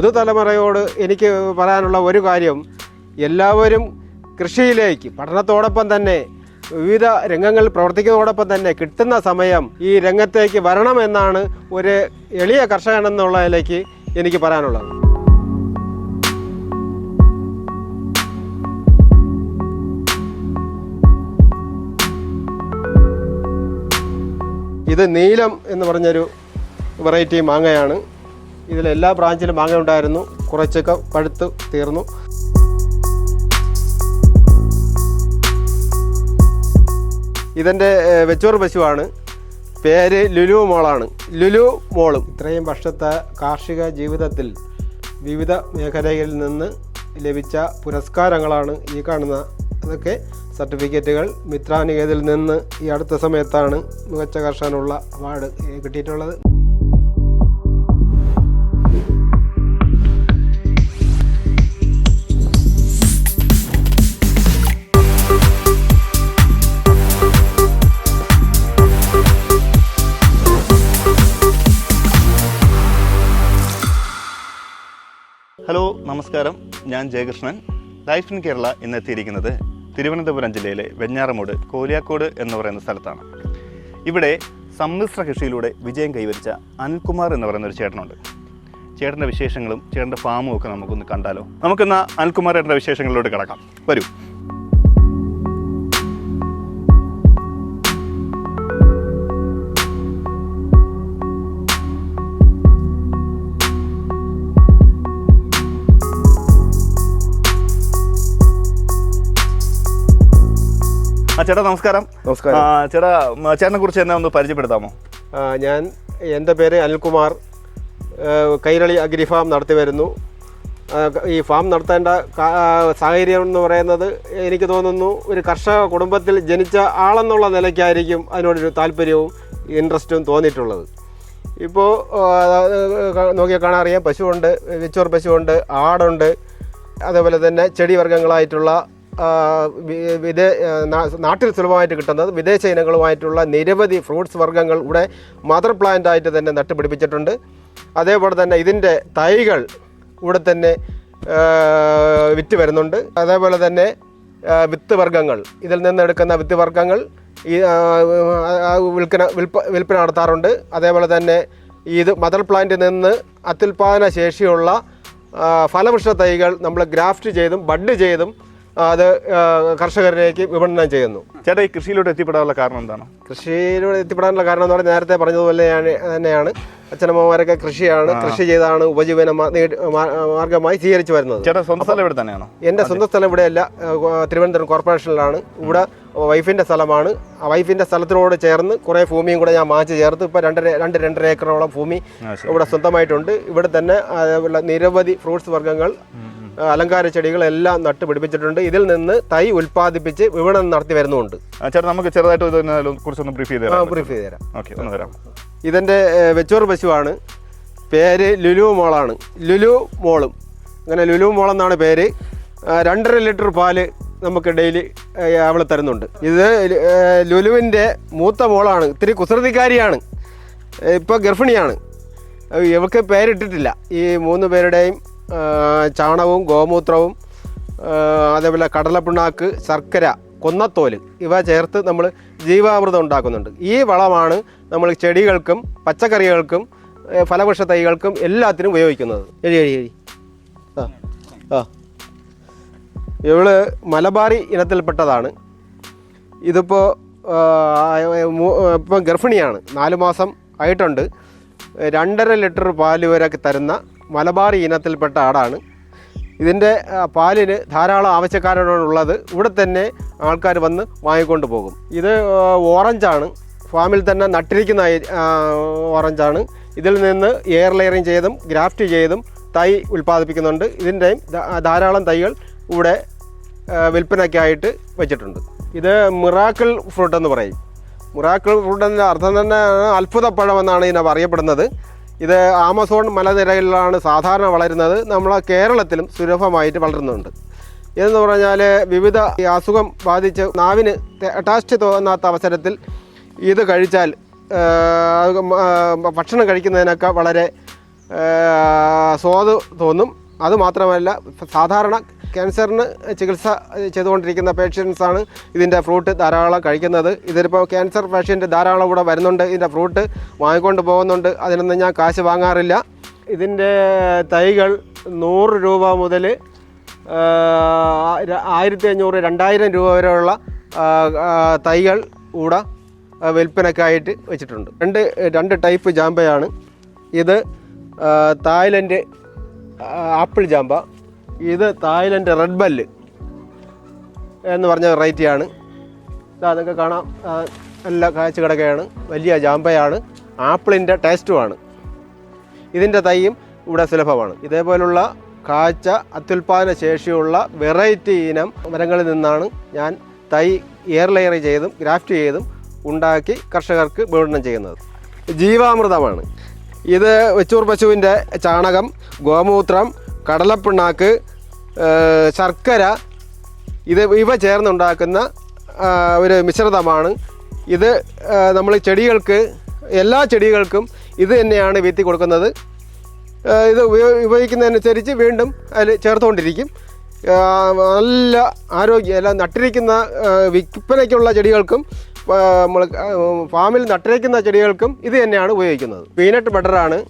പുതുതലമുറയോട് എനിക്ക് പറയാനുള്ള ഒരു കാര്യം എല്ലാവരും കൃഷിയിലേക്ക് പഠനത്തോടൊപ്പം തന്നെ വിവിധ രംഗങ്ങളിൽ പ്രവർത്തിക്കുന്നതോടൊപ്പം തന്നെ കിട്ടുന്ന സമയം ഈ രംഗത്തേക്ക് വരണമെന്നാണ് ഒരു എളിയ കർഷകൻ എന്നുള്ളതിലേക്ക് എനിക്ക് പറയാനുള്ളത്. ഇത് നീലം എന്ന് പറഞ്ഞൊരു വെറൈറ്റി മാങ്ങയാണ്. ഇതിൽ എല്ലാ ബ്രാഞ്ചിലും മാങ്ങ ഉണ്ടായിരുന്നു. കുറച്ചൊക്കെ പഴുത്ത് തീർന്നു. ഇതെന്റെ വെച്ചോർ പശുവാണ്. പേര് ലുലു മോളാണ്. ലുലു മോളും. ഇത്രയും വർഷത്തെ കാർഷിക ജീവിതത്തിൽ വിവിധ മേഖലകളിൽ നിന്ന് ലഭിച്ച പുരസ്കാരങ്ങളാണ് ഈ കാണുന്ന അതൊക്കെ സർട്ടിഫിക്കറ്റുകൾ. മിത്രാനികേതിൽ നിന്ന് ഈ അടുത്ത സമയത്താണ് മികച്ച കർഷകനുള്ള അവാർഡ് കിട്ടിയിട്ടുള്ളത്. ഹലോ നമസ്കാരം. ഞാൻ ജയകൃഷ്ണൻ. ലൈഫ് ഇൻ കേരള ഇന്ന് എത്തിയിരിക്കുന്നത് തിരുവനന്തപുരം ജില്ലയിലെ വെഞ്ഞാറമൂട് കോലിയാക്കോട് എന്ന് പറയുന്ന സ്ഥലത്താണ്. ഇവിടെ സമ്മിശ്ര കൃഷിയിലൂടെ വിജയം കൈവരിച്ച അനിൽകുമാർ എന്ന് പറയുന്ന ഒരു ചേട്ടനുണ്ട്. ചേട്ടന്റെ വിശേഷങ്ങളും ചേട്ടന്റെ ഫാമും ഒക്കെ നമുക്കൊന്ന് കണ്ടാലോ? നമുക്കിന്ന് അനിൽകുമാർ ചേട്ടന്റെ വിശേഷങ്ങളിലോട്ട് കിടക്കാം. വരൂ. ചേട്ടാ നമസ്കാരം. നമസ്കാരം. ചേട്ടാ ചേട്ടനെ കുറിച്ച് എന്നെ ഒന്ന് പരിചയപ്പെടുത്താമോ? ഞാൻ എന്റെ പേര് അനിൽകുമാർ. കൈരളി അഗ്രി ഫാം നടത്തി വരുന്നു. ഈ ഫാം നടത്തേണ്ട സാഹചര്യം എന്ന് പറയുന്നത് എനിക്ക് തോന്നുന്നു ഒരു കർഷക കുടുംബത്തിൽ ജനിച്ച ആളെന്നുള്ള നിലയ്ക്കായിരിക്കും അതിനോടൊരു താല്പര്യവും ഇൻട്രസ്റ്റും തോന്നിയിട്ടുള്ളത്. ഇപ്പോൾ നോക്കിയാൽ കാണാൻ അറിയാം. പശുവുണ്ട് വിച്ചോർ പശുവുണ്ട് ആടുണ്ട് അതേപോലെ തന്നെ ചെടി വർഗങ്ങളായിട്ടുള്ള വിദേ നാട്ടിൽ സുലഭമായിട്ട് കിട്ടുന്നത് വിദേശ ഇനങ്ങളുമായിട്ടുള്ള നിരവധി ഫ്രൂട്ട്സ് വർഗങ്ങൾ ഇവിടെ മദർ പ്ലാന്റായിട്ട് തന്നെ നട്ടുപിടിപ്പിച്ചിട്ടുണ്ട്. അതേപോലെ തന്നെ ഇതിന്റെ തൈകൾ ഇവിടെ തന്നെ വിറ്റ് വരുന്നുണ്ട്. അതേപോലെ തന്നെ വിത്ത് വർഗങ്ങൾ. ഇതിൽ നിന്ന് എടുക്കുന്ന വിത്ത് വർഗങ്ങൾ ഈ വിൽക്കന വിൽപ്പ വിൽപ്പന നടത്താറുണ്ട്. അതേപോലെ തന്നെ ഇത് മദർ പ്ലാന്റിൽ നിന്ന് അത്യുൽപാദന ശേഷിയുള്ള ഫലവൃക്ഷ തൈകൾ നമ്മൾ ഗ്രാഫ്റ്റ് ചെയ്തും ബഡ് ചെയ്തും അത് കർഷകരിലേക്ക് വിപണനം ചെയ്യുന്നു. ചേട്ടാ ഈ കൃഷിയിലൂടെ എത്തിപ്പെടാനുള്ള കാരണം എന്താണ്? കൃഷിയിലൂടെ എത്തിപ്പെടാനുള്ള കാരണം എന്ന് പറഞ്ഞാൽ നേരത്തെ പറഞ്ഞതുപോലെ തന്നെയാണ്. അച്ഛനമ്മമാരൊക്കെ കൃഷിയാണ് കൃഷി ചെയ്താണ് ഉപജീവന മാർഗമായി സ്വീകരിച്ചു വരുന്നത്. ചേട്ടാ സ്വന്തം സ്ഥലം ഇവിടെ തന്നെയാണോ? എന്റെ സ്വന്തം സ്ഥലം ഇവിടെയല്ല തിരുവനന്തപുരം കോർപ്പറേഷനിലാണ്. ഇവിടെ വൈഫിന്റെ സ്ഥലമാണ്. ആ വൈഫിന്റെ സ്ഥലത്തിനോട് ചേർന്ന് കുറേ ഭൂമിയും കൂടെ ഞാൻ മാച്ച് ചേർത്ത് ഇപ്പോൾ രണ്ടര രണ്ട് രണ്ടര ഏക്കറോളം ഭൂമി ഇവിടെ സ്വന്തമായിട്ടുണ്ട്. ഇവിടെ തന്നെ നിരവധി ഫ്രൂട്ട്സ് വർഗങ്ങൾ അലങ്കാര ചെടികളെല്ലാം നട്ട് പിടിപ്പിച്ചിട്ടുണ്ട്. ഇതിൽ നിന്ന് തൈ ഉൽപ്പാദിപ്പിച്ച് വിപണനം നടത്തി വരുന്നുണ്ട് ചേട്ടാ നമുക്ക് ചെറുതായിട്ട് കുറിച്ചൊന്ന് ബ്രീഫ് ചെയ്ത് തരാം. ബ്രീഫ് ചെയ്ത് തരാം. ഓക്കെ ഒന്ന് തരാം ഇതിന്റെ വെച്ചോർ പശുവാണ്. പേര് ലുലു മോളാണ്. ലുലു മോളും. അങ്ങനെ ലുലു മോളെന്നാണ് പേര്. രണ്ടര ലിറ്റർ പാൽ നമുക്ക് ഡെയിലി അവൾ തരുന്നുണ്ട്. ഇത് ലുലുവിന്റെ മൂത്ത മോളാണ്. ഇത്തിരി കുസൃതിക്കാരിയാണ്. ഇപ്പോൾ ഗർഭിണിയാണ്. ഇവൾക്ക് പേരിട്ടിട്ടില്ല. ഈ മൂന്ന് പേരുടെയും ചാണകവും ഗോമൂത്രവും അതേപോലെ കടലപ്പിണ്ണാക്ക് ശർക്കര കൊന്നത്തോൽ ഇവ ചേർത്ത് നമ്മൾ ജീവാമൃതം ഉണ്ടാക്കുന്നുണ്ട്. ഈ വളമാണ് നമ്മൾ ചെടികൾക്കും പച്ചക്കറികൾക്കും ഫലവൃക്ഷ തൈകൾക്കും എല്ലാത്തിനും ഉപയോഗിക്കുന്നത്. എഴി എഴി എഴി ആ ആ. ഇവൾ മലബാറി ഇനത്തിൽപ്പെട്ടതാണ്. ഇതിപ്പോൾ ഇപ്പം ഗർഭിണിയാണ്. നാല് മാസം ആയിട്ടുണ്ട്. രണ്ടര ലിറ്റർ പാൽ വരെ തരുന്ന മലബാറി ഇനത്തിൽപ്പെട്ട ആടാണ്. ഇതിന്റെ പാലിന് ധാരാളം ആവശ്യക്കാരോടുള്ളത് ഇവിടെ തന്നെ ആൾക്കാർ വന്ന് വാങ്ങിക്കൊണ്ട് പോകും. ഇത് ഓറഞ്ചാണ്. ഫാമിൽ തന്നെ നട്ടിരിക്കുന്ന ഓറഞ്ചാണ്. ഇതിൽ നിന്ന് എയർ ലെയറിങ് ചെയ്തും ഗ്രാഫ്റ്റ് ചെയ്തും തൈ ഉൽപ്പാദിപ്പിക്കുന്നുണ്ട്. ഇതിന്റെയും ധാരാളം തൈകൾ ഇവിടെ വിൽപ്പനയ്ക്കായിട്ട് വെച്ചിട്ടുണ്ട്. ഇത് മിറാക്കിൾ ഫ്രൂട്ട് എന്ന് പറയും. മിറാക്കിൾ ഫ്രൂട്ട് അർത്ഥം തന്നെ അത്ഭുതപ്പഴം എന്നാണ് ഇതിനെ അറിയപ്പെടുന്നത്. ഇത് ആമസോൺ മലനിരകളിലാണ് സാധാരണ വളരുന്നത്. നമ്മളെ കേരളത്തിലും സുലഭമായിട്ട് വളരുന്നുണ്ട്. എന്ന് പറഞ്ഞാൽ വിവിധ അസുഖം ബാധിച്ച് നാവിന് അറ്റാസ്റ്റ് തോന്നാത്ത അവസരത്തിൽ ഇത് കഴിച്ചാൽ ഭക്ഷണം കഴിക്കുന്നതിനൊക്കെ വളരെ സ്വാദ് തോന്നും. അതുമാത്രമല്ല സാധാരണ ക്യാൻസറിന് ചികിത്സ ചെയ്തുകൊണ്ടിരിക്കുന്ന പേഷ്യൻസാണ് ഇതിന്റെ ഫ്രൂട്ട് ധാരാളം കഴിക്കുന്നത്. ഇതിലിപ്പോൾ ക്യാൻസർ പേഷ്യന്റ് ധാരാളം ഇവിടെ വരുന്നുണ്ട്. ഇതിന്റെ ഫ്രൂട്ട് വാങ്ങിക്കൊണ്ട് പോകുന്നുണ്ട്. അതിനൊന്നും ഞാൻ കാശ് വാങ്ങാറില്ല. ഇതിന്റെ തൈകൾ നൂറ് രൂപ മുതൽ ആയിരത്തി അഞ്ഞൂറ് രണ്ടായിരം രൂപ വരെയുള്ള തൈകൾ കൂടെ വിൽപ്പനക്കായിട്ട് വെച്ചിട്ടുണ്ട്. രണ്ട് രണ്ട് ടൈപ്പ് ജാമ്പയാണ്. ഇത് തായ്ലൻഡ് ആപ്പിൾ ജാമ്പ ഇത് തായ്ലൻഡ് റെഡ് ബെല്ല് എന്ന് പറഞ്ഞ വെറൈറ്റിയാണ് ഇതാ നിങ്ങൾക്ക് കാണാം. നല്ല കാഴ്ച കിടക്കുകയാണ് വലിയ ജാമ്പയാണ്. ആപ്പിളിന്റെ ടേസ്റ്റുമാണ് ഇതിന്റെ തൈയും ഇവിടെ സുലഭമാണ്. ഇതേപോലുള്ള കാഴ്ച അത്യുൽപാദന ശേഷിയുള്ള വെറൈറ്റി ഇനം മരങ്ങളിൽ നിന്നാണ് ഞാൻ തൈ എയർ ലെയർ ചെയ്തും ഗ്രാഫ്റ്റ് ചെയ്തും ഉണ്ടാക്കി കർഷകർക്ക് വിപണനം ചെയ്യുന്നത്. ജീവാമൃതമാണ്. ഇത് വെച്ചൂർ പശുവിന്റെ ചാണകം ഗോമൂത്രം കടലപ്പിണ്ണാക്ക് ശർക്കര ഇത് ഇവ ചേർന്നുണ്ടാക്കുന്ന ഒരു മിശ്രിതമാണ്. ഇത് നമ്മൾ ചെടികൾക്ക് എല്ലാ ചെടികൾക്കും ഇത് തന്നെയാണ് വീത്തി കൊടുക്കുന്നത്. ഇത് ഉപയോ- ഉപയോഗിക്കുന്നതനുസരിച്ച് വീണ്ടും അതിൽ ചേർത്തുകൊണ്ടിരിക്കും. നല്ല ആരോഗ്യം എല്ലാം നട്ടിരിക്കുന്ന വിൽപ്പനയ്ക്കുള്ള ചെടികൾക്കും നമ്മൾ ഫാമിൽ നട്ടിരിക്കുന്ന ചെടികൾക്കും ഇത് തന്നെയാണ് ഉപയോഗിക്കുന്നത്. പീനട്ട് ബട്ടറാണ്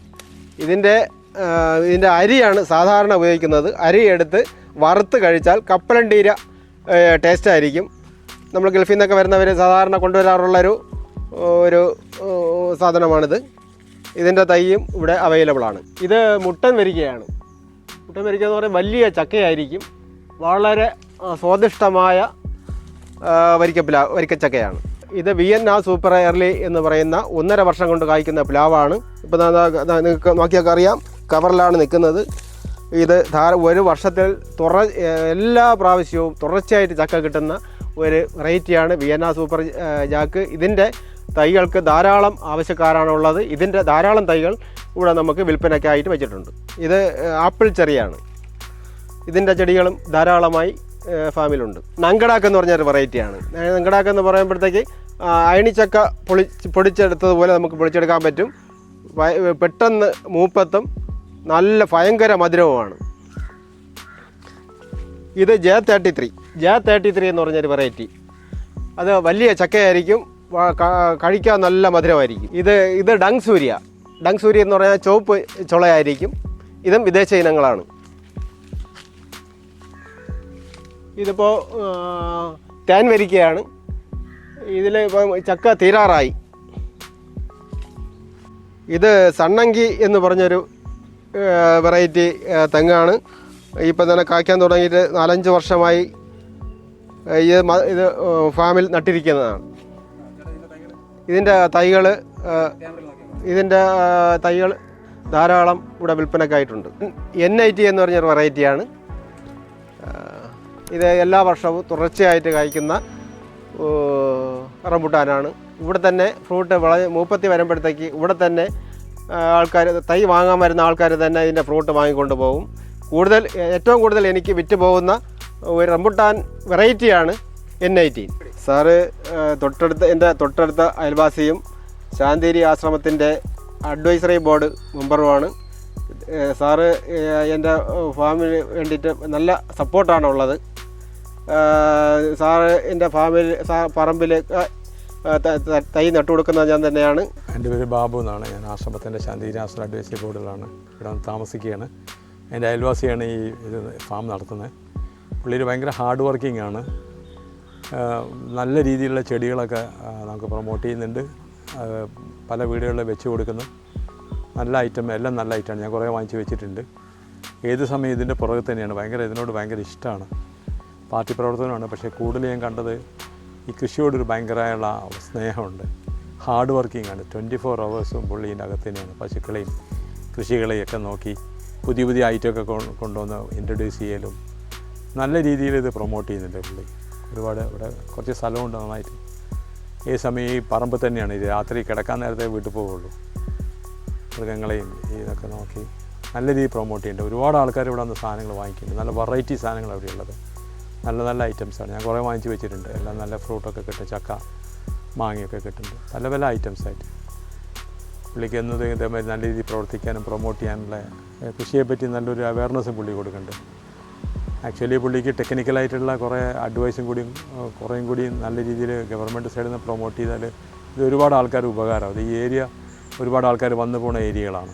ഇതിന്റെ ഇതിന്റെ അരിയാണ് സാധാരണ ഉപയോഗിക്കുന്നത്. അരി എടുത്ത് വറുത്ത് കഴിച്ചാൽ കപ്പലണ്ടീര ടേസ്റ്റ് ആയിരിക്കും. നമ്മൾ ഗൾഫിൽ നിന്നൊക്കെ വരുന്നവർ സാധാരണ കൊണ്ടുവരാറുള്ളൊരു ഒരു സാധനമാണിത്. ഇതിന്റെ തൈയും ഇവിടെ അവൈലബിൾ ആണ്. ഇത് മുട്ടൻ വരികയാണ്. മുട്ടൻ വരിക എന്ന് പറയുന്നത് വലിയ ചക്കയായിരിക്കും. വളരെ സ്വാദിഷ്ടമായ വരിക്ക വരിക്കപ്പില വരിക്കച്ചക്കയാണ്. ഇത് വി എൻ ആ സൂപ്പർ എയർലി എന്ന് പറയുന്ന ഒന്നര വർഷം കൊണ്ട് കായ്ക്കുന്ന പ്ലാവാണ്. ഇപ്പോൾ നിങ്ങൾക്ക് നോക്കിയൊക്കെ അറിയാം. കവറിലാണ് നിൽക്കുന്നത്. ഇത് ധാര ഒരു വർഷത്തിൽ തുറ എല്ലാ പ്രാവശ്യവും തുടർച്ചയായിട്ട് ചക്ക കിട്ടുന്ന ഒരു വെറൈറ്റിയാണ് വിയന്ന സൂപ്പർ ജാക്ക്. ഇതിന്റെ തൈകൾക്ക് ധാരാളം ആവശ്യക്കാരാണുള്ളത് ഇതിന്റെ ധാരാളം തൈകൾ ഇവിടെ നമുക്ക് വിൽപ്പനയ്ക്കായിട്ട് വെച്ചിട്ടുണ്ട്. ഇത് ആപ്പിൾ ചെറിയാണ്. ഇതിന്റെ ചെടികളും ധാരാളമായി ഫാമിലുണ്ട്. നങ്കടാക്ക് എന്ന് പറഞ്ഞൊരു വെറൈറ്റിയാണ്. നങ്കടാക്ക് എന്ന് പറയുമ്പോഴത്തേക്ക് അയണിച്ചക്ക പൊളി പൊടിച്ചെടുത്തതുപോലെ നമുക്ക് പൊടിച്ചെടുക്കാൻ പറ്റും. പെട്ടെന്ന് മൂപ്പത്തും. നല്ല ഭയങ്കര മധുരവുമാണ്. ഇത് J thirty three J thirty three എന്ന് പറഞ്ഞൊരു വെറൈറ്റി അത് വലിയ ചക്കയായിരിക്കും കഴിക്കാൻ നല്ല മധുരമായിരിക്കും. ഇത് ഇത് ഡങ് സൂര്യ ഡങ് സൂര്യ എന്ന് പറഞ്ഞാൽ ചുവപ്പ് ചുളയായിരിക്കും. ഇതും വിദേശ ഇനങ്ങളാണ്. ഇതിപ്പോൾ തേൻ വരിക്കയാണ് ഇതിൽ ഇപ്പം ചക്ക തീരാറായി. ഇത് സണ്ണങ്കി എന്ന് പറഞ്ഞൊരു വെറൈറ്റി തെങ്ങാണ്. ഇപ്പം തന്നെ കായ്ക്കാൻ തുടങ്ങിയിട്ട് നാലഞ്ച് വർഷമായി ഇത് ഇത് ഫാമിൽ നട്ടിരിക്കുന്നതാണ്. ഇതിന്റെ തൈകൾ ഇതിന്റെ തൈകൾ ധാരാളം ഇവിടെ വിൽപ്പനക്കായിട്ടുണ്ട് എൻ ഐ ടി എന്ന് പറഞ്ഞൊരു വെറൈറ്റിയാണ്. ഇത് എല്ലാ വർഷവും തുടർച്ചയായിട്ട് കായ്ക്കുന്ന റംബുട്ടാനാണ്. ഇവിടെ തന്നെ ഫ്രൂട്ട് വളരെ മൂപ്പത്തി വരുമ്പോഴത്തേക്ക് ഇവിടെ തന്നെ ആൾക്കാർ തൈ വാങ്ങാൻ വരുന്ന ആൾക്കാർ തന്നെ ഇതിന്റെ ഫ്രൂട്ട് വാങ്ങിക്കൊണ്ട് പോകും കൂടുതൽ ഏറ്റവും കൂടുതൽ എനിക്ക് വിറ്റ് പോകുന്ന ഒരു റംബുട്ടാൻ വെറൈറ്റിയാണ് എൻ ഐ ടി സാറ് തൊട്ടടുത്ത എന്റെ തൊട്ടടുത്ത അയൽവാസിയും ശാന്തേരി ആശ്രമത്തിന്റെ അഡ്വൈസറി ബോർഡ് മെമ്പറുമാണ് സാറ് എന്റെ ഫാമിന് വേണ്ടിയിട്ട് നല്ല സപ്പോർട്ടാണ് ഉള്ളത്. സാറ് എന്റെ ഫാമിൽ സാ പറമ്പിൽ ത- നട്ടുകൊടുക്കുന്നത് ഞാൻ തന്നെയാണ്. എന്റെ പേര് ബാബു എന്നാണ്. ഞാൻ ആശ്രമത്തിന്റെ ശാന്തിരാശ്രമ അഡ്വൈസറി ബോർഡിലാണ് ഇവിടെ താമസിക്കുകയാണ്. എന്റെ അയൽവാസിയാണ് ഈ ഇത് ഫാം നടത്തുന്നത്. പുള്ളിയൊരു ഭയങ്കര ഹാർഡ് വർക്കിംഗ് ആണ്. നല്ല രീതിയിലുള്ള ചെടികളൊക്കെ നമുക്ക് പ്രൊമോട്ട് ചെയ്യുന്നുണ്ട്. പല വീടുകളിൽ വെച്ച് കൊടുക്കുന്നു. നല്ല ഐറ്റം എല്ലാം നല്ല ഐറ്റമാണ്. ഞാൻ കുറേ വാങ്ങിച്ച് വെച്ചിട്ടുണ്ട്. ഏത് സമയം ഇതിന്റെ പുറകെ തന്നെയാണ്. ഭയങ്കര ഇതിനോട് ഭയങ്കര ഇഷ്ടമാണ്. പാർട്ടി പ്രവർത്തനമാണ്. പക്ഷേ കൂടുതൽ ഞാൻ കണ്ടത് ഈ കൃഷിയോടൊരു ഭയങ്കരമായുള്ള സ്നേഹമുണ്ട്. ഹാർഡ് വർക്കിംഗ് ആണ് ട്വന്റി ഫോർ അവേഴ്സും പുള്ളീന്റെ അകത്ത് തന്നെയാണ്. പശുക്കളെയും കൃഷികളെയും ഒക്കെ നോക്കി പുതിയ പുതിയ ഐറ്റമൊക്കെ കൊണ്ടുവന്ന് ഇൻട്രൊഡ്യൂസ് ചെയ്യലും നല്ല രീതിയിൽ ഇത് പ്രൊമോട്ട് ചെയ്യുന്നുണ്ട് പുള്ളി. ഒരുപാട് ഇവിടെ കുറച്ച് സ്ഥലമുണ്ട് നന്നായിട്ട്. ഈ സമയം ഈ പറമ്പ് തന്നെയാണ്. ഇത് രാത്രി കിടക്കാൻ നേരത്തെ വീട്ടിൽ പോവുള്ളൂ. മൃഗങ്ങളെയും ഇതൊക്കെ നോക്കി നല്ല രീതിയിൽ പ്രൊമോട്ട് ചെയ്യുന്നുണ്ട്. ഒരുപാട് ആൾക്കാർ ഇവിടെ വന്ന് സാധനങ്ങൾ വാങ്ങിക്കുന്നുണ്ട്. നല്ല വെറൈറ്റി സാധനങ്ങൾ അവിടെ ഉള്ളത്. നല്ല നല്ല ഐറ്റംസാണ് ഞാൻ കുറേ വാങ്ങിച്ച് വെച്ചിട്ടുണ്ട്. എല്ലാം നല്ല ഫ്രൂട്ടൊക്കെ കിട്ടും. ചക്ക മാങ്ങയൊക്കെ കിട്ടുന്നുണ്ട്. പല പല ഐറ്റംസായിട്ട് പുള്ളിക്ക് എന്നത് ഇതേമാതിരി നല്ല രീതിയിൽ പ്രവർത്തിക്കാനും പ്രൊമോട്ട് ചെയ്യാനുള്ള കൃഷിയെ കൃഷിയെപ്പറ്റി നല്ലൊരു അവയർനെസ്സും പുള്ളി കൊടുക്കുന്നുണ്ട്. ആക്ച്വലി പുള്ളിക്ക് ടെക്നിക്കലായിട്ടുള്ള കുറേ അഡ്വൈസും കൂടി കുറേയും കൂടി നല്ല രീതിയിൽ ഗവൺമെന്റ് സൈഡിൽ നിന്ന് പ്രൊമോട്ട് ചെയ്താൽ ഇത് ഒരുപാട് ആൾക്കാർ ഉപകാരമാവും. ഈ ഏരിയ ഒരുപാട് ആൾക്കാർ വന്നു പോണ ഏരിയകളാണ്.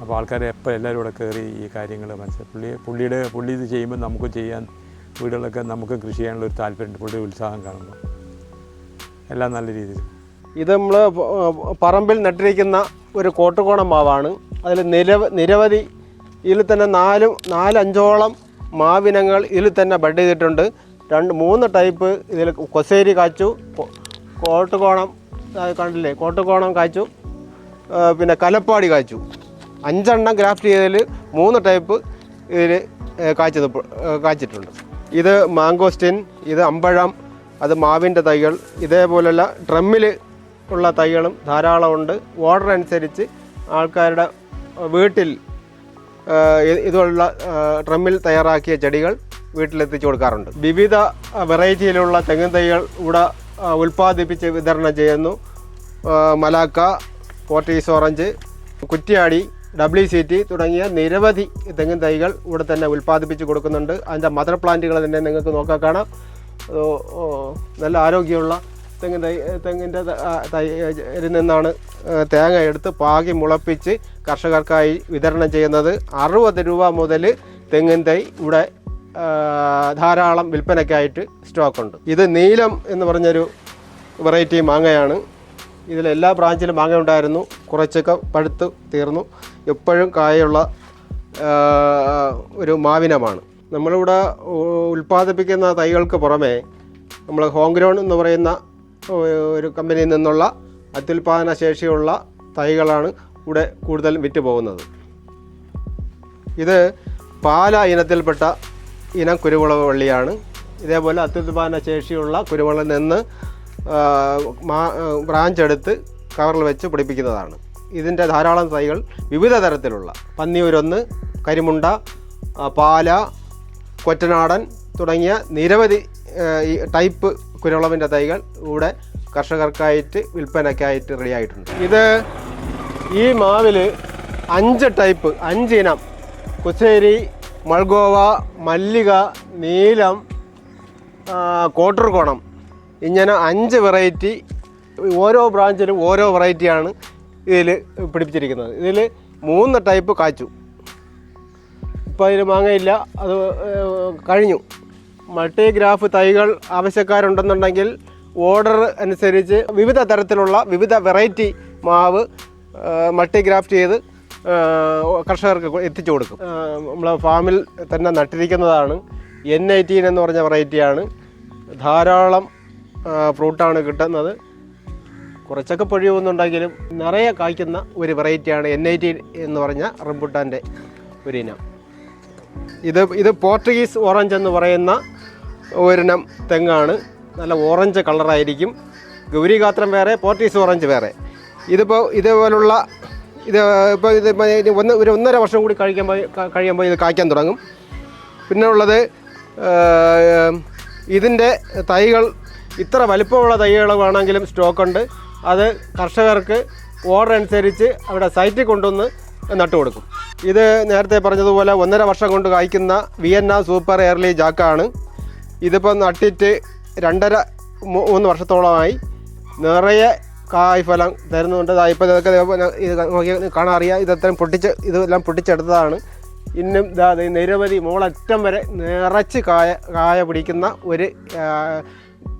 അപ്പോൾ ആൾക്കാർ എപ്പോൾ എല്ലാവരും ഇവിടെ കയറി ഈ കാര്യങ്ങൾ മനസ്സിലാക്കി പുള്ളി പുള്ളിയുടെ പുള്ളി ഇത് ചെയ്യുമ്പോൾ നമുക്ക് ചെയ്യാൻ വീടുകളൊക്കെ നമുക്ക് കൃഷി ചെയ്യാനുള്ള ഒരു താല്പര്യമുണ്ട്. പുള്ളി ഉത്സാഹം കാണുന്നു എല്ലാം നല്ല രീതിയിൽ. ഇത് നമ്മൾ പറമ്പിൽ നട്ടിരിക്കുന്ന ഒരു കോട്ടുകോണം മാവാണ്. അതിൽ നിരവ നിരവധി ഇതിൽ തന്നെ നാലും നാലഞ്ചോളം മാവിനങ്ങൾ ഇതിൽ തന്നെ ബഡ് ചെയ്തിട്ടുണ്ട്. രണ്ട് മൂന്ന് ടൈപ്പ് ഇതിൽ കൊസേരി കാച്ചു കോട്ടുകോണം കണ്ടില്ലേ? കോട്ടുകോണം കാച്ചു പിന്നെ കലപ്പാടി കാച്ചു. അഞ്ചെണ്ണം ഗ്രാഫ്റ്റ് ചെയ്തതിൽ മൂന്ന് ടൈപ്പ് ഇതിൽ കാച്ചത് കാച്ചിട്ടുണ്ട്. ഇത് മാങ്കോസ്റ്റിൻ ഇത് അമ്പഴം അത് മാവിന്റെ തൈകൾ ഇതേപോലെയുള്ള ഡ്രമ്മിൽ ഉള്ള തൈകളും ധാരാളമുണ്ട്. ഓർഡർ അനുസരിച്ച് ആൾക്കാരുടെ വീട്ടിൽ ഇതുള്ള ഡ്രമ്മിൽ തയ്യാറാക്കിയ ചെടികൾ വീട്ടിലെത്തിച്ചു കൊടുക്കാറുണ്ട്. വിവിധ വെറൈറ്റിയിലുള്ള തെങ്ങിൻ തൈകൾ ഇവിടെ ഉൽപ്പാദിപ്പിച്ച് വിതരണം ചെയ്യുന്നു. Malacca Porter's orange Kuttiadi W C T തുടങ്ങിയ നിരവധി തെങ്ങിൻ തൈകൾ ഇവിടെ തന്നെ ഉൽപ്പാദിപ്പിച്ച് കൊടുക്കുന്നുണ്ട്. അതിന്റെ മദർ പ്ലാന്റുകൾ തന്നെ നിങ്ങൾക്ക് നോക്കാൻ കാണാം. നല്ല ആരോഗ്യമുള്ള തെങ്ങിൻ തൈ തെങ്ങിന്റെ തൈരിൽ നിന്നാണ് തേങ്ങ എടുത്ത് പാകി മുളപ്പിച്ച് കർഷകർക്കായി വിതരണം ചെയ്യുന്നത്. അറുപത് രൂപ മുതൽ തെങ്ങിൻ തൈ ഇവിടെ ധാരാളം വിൽപ്പനയ്ക്കായിട്ട് സ്റ്റോക്കുണ്ട് ഇത് നീലം എന്ന് പറഞ്ഞൊരു വെറൈറ്റി മാങ്ങയാണ്. ഇതിൽ എല്ലാ ബ്രാഞ്ചിലും മാങ്ങ ഉണ്ടായിരുന്നു. കുറച്ചൊക്കെ പഴുത്ത് തീർന്നു. എപ്പോഴും കായുള്ള ഒരു മാവിനമാണ്. നമ്മളിവിടെ ഉൽപ്പാദിപ്പിക്കുന്ന തൈകൾക്ക് പുറമെ നമ്മൾ ഗ്രൗണ്ട് എന്ന് പറയുന്ന ഒരു കമ്പനിയിൽ നിന്നുള്ള അത്യുൽപാദന ശേഷിയുള്ള തൈകളാണ് ഇവിടെ കൂടുതൽ വിറ്റ് പോകുന്നത് ഇത് പാല ഇനത്തിൽപ്പെട്ട ഇനം കുരുമുളക് വള്ളിയാണ്. ഇതേപോലെ അത്യുൽപാദന ശേഷിയുള്ള കുരുമുളകിൽ നിന്ന് ബ്രാഞ്ച് എടുത്ത് കവറിൽ വെച്ച് പിടിപ്പിക്കുന്നതാണ്. ഇതിന്റെ ധാരാളം തൈകൾ വിവിധ തരത്തിലുള്ള. പന്നിയൂരൊന്ന് കരിമുണ്ട പാല കൊറ്റനാടൻ തുടങ്ങിയ നിരവധി ടൈപ്പ് കുരുളവിന്റെ തൈകൾ ഇവിടെ കർഷകർക്കായിട്ട് വിൽപ്പനയ്ക്കായിട്ട് റെഡി ആയിട്ടുണ്ട്. ഇത് ഈ മാവിൽ അഞ്ച് ടൈപ്പ് അഞ്ച് ഇനം. കുസേരി മൾഗോവ മല്ലിക നീലം കോട്ടർകോണം. ഇങ്ങനെ അഞ്ച് വെറൈറ്റി ഓരോ ബ്രാഞ്ചിലും ഓരോ വെറൈറ്റിയാണ് ഇതിൽ പിടിപ്പിച്ചിരിക്കുന്നത്. ഇതിൽ മൂന്ന് ടൈപ്പ് കാച്ചു. ഇപ്പോൾ അതിൽ മാങ്ങയില്ല. അത് കഴിഞ്ഞു. മൾട്ടിഗ്രാഫ് തൈകൾ ആവശ്യക്കാരുണ്ടെന്നുണ്ടെങ്കിൽ ഓർഡർ അനുസരിച്ച് വിവിധ തരത്തിലുള്ള വിവിധ വെറൈറ്റി മാവ് മൾട്ടിഗ്രാഫ്റ്റ് ചെയ്ത് കർഷകർക്ക് എത്തിച്ചു കൊടുക്കും. നമ്മൾ ഫാമിൽ തന്നെ നട്ടിരിക്കുന്നതാണ്. എൻ എയ്റ്റീൻ എന്ന് പറഞ്ഞ വെറൈറ്റിയാണ് ധാരാളം ഫ്രൂട്ടാണ് കിട്ടുന്നത്. കുറച്ചൊക്കെ പൊഴിയുന്നുണ്ടെങ്കിലും നിറയെ കായ്ക്കുന്ന ഒരു വെറൈറ്റിയാണ് എൻ ഐ ടി എന്ന് പറഞ്ഞ റംബുട്ടാന്റെ ഒരു ഇനം. ഇത് ഇത് പോർച്ചുഗീസ് ഓറഞ്ച് എന്ന് പറയുന്ന ഒരിനം തെങ്ങാണ്. നല്ല ഓറഞ്ച് കളറായിരിക്കും. ഗൗരിഗാത്രം വേറെ പോർച്ചുഗീസ് ഓറഞ്ച് വേറെ. ഇതിപ്പോൾ ഇതേപോലുള്ള ഇത് ഇപ്പോൾ ഇത് ഒന്ന് ഒരു ഒന്നര വർഷം കൂടി കഴിക്കുമ്പോൾ കഴിയുമ്പോൾ ഇത് കായ്ക്കാൻ തുടങ്ങും. പിന്നെ ഉള്ളത് ഇതിന്റെ തൈകൾ ഇത്ര വലിപ്പമുള്ള തൈകൾ വേണമെങ്കിലും സ്റ്റോക്കുണ്ട്. അത് കർഷകർക്ക് ഓർഡർ അനുസരിച്ച് അവിടെ സൈറ്റിൽ കൊണ്ടുവന്ന് നട്ടു കൊടുക്കും. ഇത് നേരത്തെ പറഞ്ഞതുപോലെ ഒന്നര വർഷം കൊണ്ട് കായ്ക്കുന്ന വിയന്ന സൂപ്പർ എയർലി ജാക്കാണ്. ഇതിപ്പോൾ നട്ടിട്ട് രണ്ടര മൂന്ന് വർഷത്തോളമായി. നിറയെ കായ് ഫലം തരുന്നുണ്ട്. ഇപ്പോൾ ഇതൊക്കെ ഇത് നോക്കി കാണാൻ അറിയാം. ഇതെത്രയും പൊട്ടിച്ച് ഇതെല്ലാം പൊട്ടിച്ചെടുത്തതാണ്. ഇന്നും നിരവധി മുകളറ്റം വരെ നിറച്ച് കായ കായ പിടിക്കുന്ന ഒരു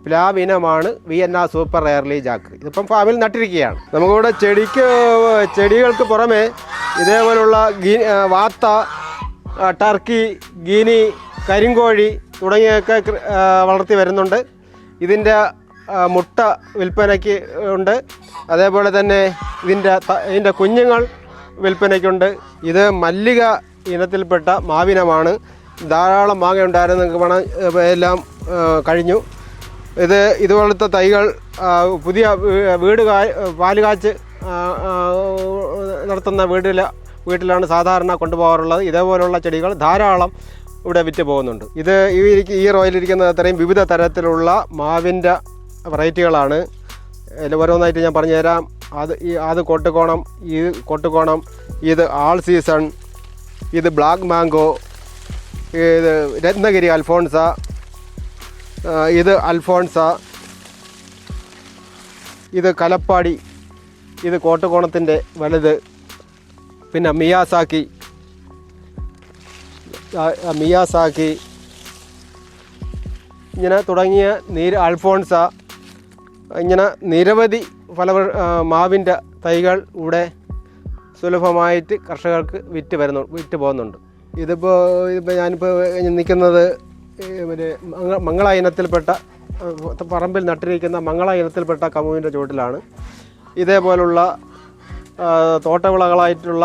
പ്ലാവ് ഇനമാണ് വിയന്ന സൂപ്പർ എയർലി ജാക്ക് ഇതിപ്പം ഫാമിൽ നട്ടിരിക്കുകയാണ്. നമുക്കിവിടെ ചെടിക്ക് ചെടികൾക്ക് പുറമെ ഇതേപോലുള്ള ഗീ വാത്ത ടർക്കി ഗിനി കരിങ്കോഴി തുടങ്ങിയൊക്കെ വളർത്തി വരുന്നുണ്ട്. ഇതിന്റെ മുട്ട വിൽപ്പനയ്ക്ക് ഉണ്ട്. അതേപോലെ തന്നെ ഇതിന്റെ ഇതിന്റെ കുഞ്ഞുങ്ങൾ വിൽപ്പനയ്ക്കുണ്ട്. ഇത് മല്ലിക ഇനത്തിൽപ്പെട്ട മാവിനമാണ്. ധാരാളം മാങ്ങ ഉണ്ടായിരുന്നു നിങ്ങൾക്ക് വേണം എല്ലാം കഴിഞ്ഞു. ഇത് ഇതുപോലത്തെ തൈകൾ പുതിയ വീട് കാ പാൽ കാച്ച് നടത്തുന്ന വീട്ടിൽ വീട്ടിലാണ് സാധാരണ കൊണ്ടുപോകാറുള്ളത്. ഇതേപോലുള്ള ചെടികൾ ധാരാളം ഇവിടെ വിറ്റ് പോകുന്നുണ്ട്. ഇത് ഈ റോയിലിരിക്കുന്ന അത്രയും വിവിധ തരത്തിലുള്ള മാവിന്റെ വെറൈറ്റികളാണ്. ഓരോന്നായിട്ട് ഞാൻ പറഞ്ഞുതരാം. അത് ഈ അത് കൊട്ടുകോണം ഈ കൊട്ടുകോണം ഇത് ആൾ സീസൺ ഇത് ബ്ലാക്ക് മാംഗോ ഇത് രത്നഗിരി അൽഫോൺസ ഇത് അൽഫോൺസ ഇത് കലപ്പാടി ഇത് കോട്ടുകോണത്തിന്റെ വലുത് പിന്നെ മിയാസാക്കി മിയാസാക്കി. ഇങ്ങനെ തുടങ്ങിയ നീര് അൽഫോൺസ ഇങ്ങനെ നിരവധി ഫല മാവിന്റെ തൈകൾ ഇവിടെ സുലഭമായിട്ട് കർഷകർക്ക് വിറ്റ് വരുന്നു വിറ്റ് പോകുന്നുണ്ട്. ഇതിപ്പോൾ ഇപ്പോൾ ഞാനിപ്പോൾ നിൽക്കുന്നത് മറ്റേ മംഗള ഇനത്തിൽപ്പെട്ട പറമ്പിൽ നട്ടിരിക്കുന്ന മംഗള ഇനത്തിൽപ്പെട്ട കമുവിന്റെ ചുവട്ടിലാണ്. ഇതേപോലുള്ള തോട്ടവിളകളായിട്ടുള്ള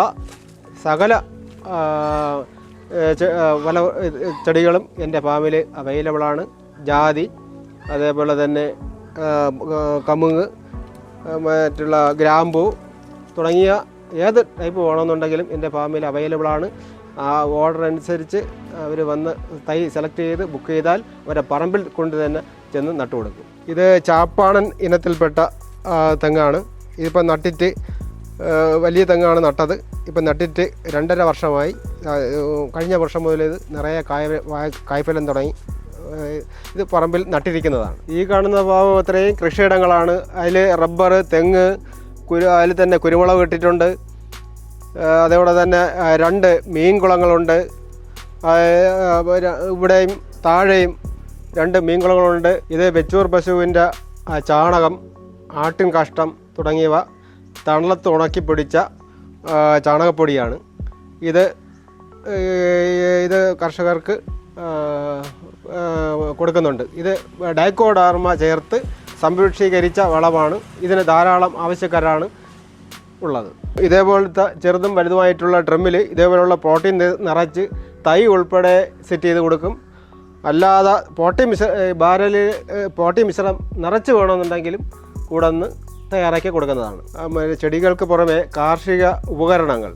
സകല വല ചെടികളും എന്റെ ഫാമിൽ അവൈലബിളാണ് ജാതി അതേപോലെ തന്നെ കമുങ്ങ് മറ്റുള്ള ഗ്രാമ്പൂ തുടങ്ങിയ ഏത് ടൈപ്പ് വേണമെന്നുണ്ടെങ്കിലും എന്റെ ഫാമിൽ അവൈലബിളാണ് ആ ഓർഡർ അനുസരിച്ച് അവർ വന്ന് തൈ സെലക്ട് ചെയ്ത് ബുക്ക് ചെയ്താൽ അവരെ പറമ്പിൽ കൊണ്ട് തന്നെ ചെന്ന് നട്ടു കൊടുക്കും. ഇത് ചാപ്പാണൻ ഇനത്തിൽപ്പെട്ട തെങ്ങാണ്. ഇതിപ്പോൾ നട്ടിട്ട് വലിയ തെങ്ങാണ് നട്ടത്. ഇപ്പം നട്ടിട്ട് രണ്ടര വർഷമായി. കഴിഞ്ഞ വർഷം മുതൽ ഇത് നിറയെ കായ കായ്ഫലം തുടങ്ങി. ഇത് പറമ്പിൽ നട്ടിരിക്കുന്നതാണ്. ഈ കാണുന്ന ഭാഗം അത്രയും കൃഷിയിടങ്ങളാണ്. അതിൽ റബ്ബർ തെങ്ങ് കുരു അതിൽ തന്നെ കുരുമുളക് ഇട്ടിട്ടുണ്ട്. അതേപോലെ തന്നെ രണ്ട് മീൻ കുളങ്ങളുണ്ട്. ആ, ആ, ഇവിടെയും താഴെയും രണ്ട് മീൻ കുളങ്ങളുണ്ട്. ഇത് വെച്ചൂർ പശുവിന്റെ ചാണകം ആട്ടിൻ കാഷ്ടം തുടങ്ങിയവ തണലത്ത് ഉണക്കി പിടിച്ച ചാണകപ്പൊടിയാണ്. ഇത് ഇത് കർഷകർക്ക് കൊടുക്കുന്നുണ്ട്. ഇത് ഡൈക്കോഡാർമ ചേർത്ത് സംരക്ഷീകരിച്ച വളമാണ്. ഇതിന് ധാരാളം ആവശ്യക്കാരാണ് ഉള്ളത്. ഇതേപോലത്തെ ചെറുതും വലുതുമായിട്ടുള്ള ഡ്രമ്മിൽ ഇതേപോലെയുള്ള പ്രോട്ടീൻ നിറച്ച് തൈ ഉൾപ്പെടെ സെറ്റ് ചെയ്ത് കൊടുക്കും. അല്ലാതെ പോട്ടി മിശ്ര ബാരലിൽ പോട്ടി മിശ്രം നിറച്ച് വേണമെന്നുണ്ടെങ്കിലും കൂടെ നിന്ന് തയ്യാറാക്കി കൊടുക്കുന്നതാണ്. ചെടികൾക്ക് പുറമെ കാർഷിക ഉപകരണങ്ങൾ.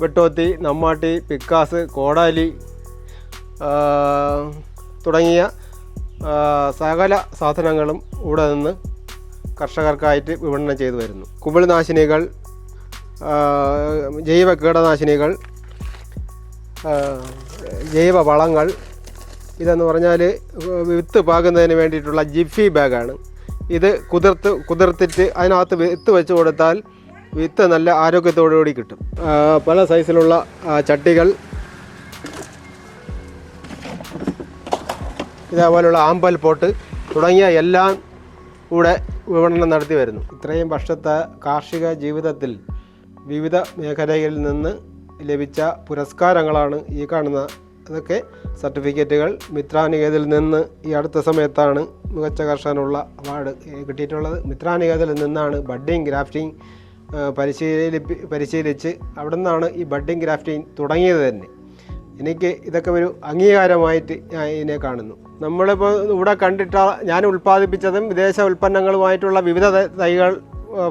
വെട്ടോത്തി നമ്മാട്ടി പിക്കാസ് കോടാലി തുടങ്ങിയ സകല സാധനങ്ങളും ഇവിടെ നിന്ന് കർഷകർക്കായിട്ട് വിപണനം ചെയ്തു വരുന്നു. കുമിൾനാശിനികൾ ജൈവ കീടനാശിനികൾ ജൈവ വളങ്ങൾ ഇതെന്ന് പറഞ്ഞാൽ വിത്ത് പാകുന്നതിന് വേണ്ടിയിട്ടുള്ള ജിഫി ബാഗാണ്. ഇത് കുതിർത്ത് കുതിർത്തിട്ട് അതിനകത്ത് വിത്ത് വെച്ച് കൊടുത്താൽ വിത്ത് നല്ല ആരോഗ്യത്തോടു കൂടി കിട്ടും പല സൈസിലുള്ള ചട്ടികൾ. ഇതേപോലുള്ള ആമ്പൽ പോട്ട് തുടങ്ങിയ എല്ലാം കൂടെ വിപണനം നടത്തി വരുന്നു. ഇത്രയും വർഷത്തെ കാർഷിക ജീവിതത്തിൽ വിവിധ മേഖലയിൽ നിന്ന് ലഭിച്ച പുരസ്കാരങ്ങളാണ് ഈ കാണുന്ന അതൊക്കെ സർട്ടിഫിക്കറ്റുകൾ. മിത്രാനികേതിൽ നിന്ന് ഈ അടുത്ത സമയത്താണ് മികച്ച കർഷകനുള്ള അവാർഡ് കിട്ടിയിട്ടുള്ളത്. മിത്രാനികേതിൽ നിന്നാണ് ബഡ്ഡിങ് ഗ്രാഫ്റ്റിംഗ് പരിശീലിപ്പി പരിശീലിച്ച് അവിടെ നിന്നാണ് ഈ ബഡ്ഡിങ് ഗ്രാഫ്റ്റിംഗ് തുടങ്ങിയത് തന്നെ. എനിക്ക് ഇതൊക്കെ ഒരു അംഗീകാരമായിട്ട് ഞാൻ ഇതിനെ കാണുന്നു. നമ്മളിപ്പോൾ ഇവിടെ കണ്ടിട്ട ഞാൻ ഉൽപ്പാദിപ്പിച്ചതും വിദേശ ഉൽപ്പന്നങ്ങളുമായിട്ടുള്ള വിവിധ തൈകൾ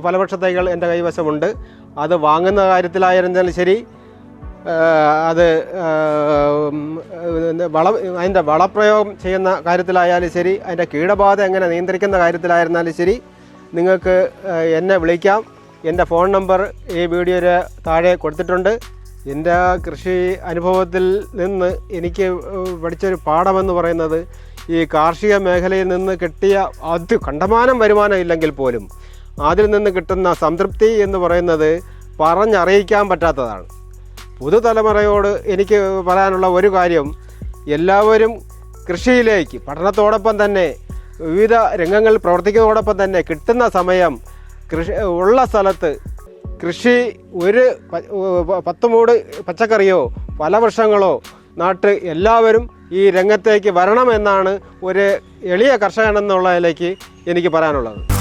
ഫലവൃക്ഷ തൈകൾ എന്റെ കൈവശമുണ്ട്. അത് വാങ്ങുന്ന കാര്യത്തിലായിരുന്നാലും ശരി അത് വള അതിന്റെ വളപ്രയോഗം ചെയ്യുന്ന കാര്യത്തിലായാലും ശരി അതിന്റെ കീടബാധ എങ്ങനെ നിയന്ത്രിക്കുന്ന കാര്യത്തിലായിരുന്നാലും ശരി നിങ്ങൾക്ക് എന്നെ വിളിക്കാം. എന്റെ ഫോൺ നമ്പർ ഈ വീഡിയോയിൽ താഴെ കൊടുത്തിട്ടുണ്ട്. എന്റെ കൃഷി അനുഭവത്തിൽ നിന്ന് എനിക്ക് പഠിച്ചൊരു പാഠമെന്ന് പറയുന്നത് ഈ കാർഷിക മേഖലയിൽ നിന്ന് കിട്ടിയ അത് കണ്ടമാനം വരുമാനം ഇല്ലെങ്കിൽ പോലും അതിൽ നിന്ന് കിട്ടുന്ന സംതൃപ്തി എന്ന് പറയുന്നത് പറഞ്ഞറിയിക്കാൻ പറ്റാത്തതാണ്. പുതുതലമുറയോട് എനിക്ക് പറയാനുള്ള ഒരു കാര്യം എല്ലാവരും കൃഷിയിലേക്ക് പഠനത്തോടൊപ്പം തന്നെ വിവിധ രംഗങ്ങളിൽ പ്രവർത്തിക്കുന്നതോടൊപ്പം തന്നെ കിട്ടുന്ന സമയം കൃഷി ഉള്ള സ്ഥലത്ത് കൃഷി ഒരു പത്ത് മൂട് പച്ചക്കറിയോ ഫലവൃക്ഷങ്ങളോ നാട്ട് എല്ലാവരും ഈ രംഗത്തേക്ക് വരണമെന്നാണ് ഒരു എളിയ കർഷകനെന്നുള്ളതിലേക്ക് എനിക്ക് പറയാനുള്ളത്.